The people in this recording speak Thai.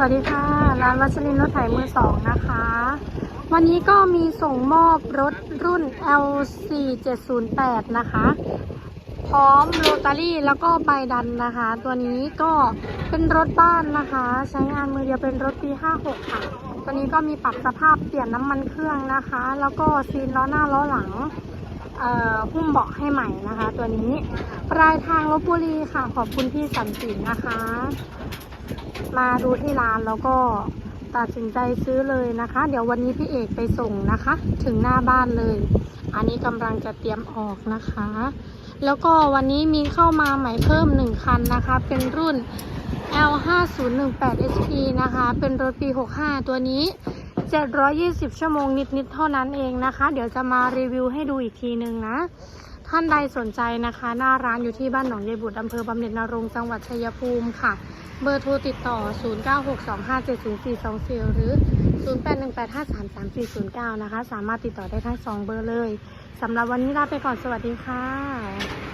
สวัสดีค่ะ ร้านวัชรินรถไถมือสองนะคะ วันนี้ก็มีส่งมอบรถรุ่น LC 708 นะคะ พร้อมโรตารี่แล้วก็ใบดันนะคะ ตัวนี้ก็เป็นรถบ้านนะคะ ใช้งานมือเดียวเป็นรถปี 56 ค่ะ ตัวนี้ก็มีปรับสภาพเปลี่ยนน้ำมันเครื่องนะคะ แล้วก็ซีนล้อหน้าล้อหลังหุ้มเบาะให้ใหม่นะคะ ตัวนี้ ปลายทางลบบุรีค่ะ ขอบคุณพี่สันตินะคะ มาดูที่ร้านแล้วก็ตัดสินใจซื้อเลยนะคะ เดี๋ยววันนี้พี่เอกไปส่งนะคะ ถึงหน้าบ้านเลย อันนี้กำลังจะเตรียมออกนะคะ แล้วก็วันนี้มีเข้ามาใหม่เพิ่มหนึ่งคันนะคะ เป็นรุ่น L5018 HP นะคะ เป็นรถปี 65 ตัวนี้ 720 ชั่วโมงนิดๆเท่านั้นเองนะคะ เดี๋ยวจะมารีวิวให้ดูอีกทีนึงนะ ท่านใดสนใจนะคะ หน้าร้านอยู่ที่บ้านหนองยายบุตรอำเภอบำเหน็จนรงจังหวัดชัยภูมิค่ะ เบอร์โทรติดต่อ 0962570424 หรือ 0818533409 นะคะ สามารถติดต่อได้ทั้ง 2 เบอร์เลยสำหรับวันนี้ลาไปก่อนสวัสดีค่ะ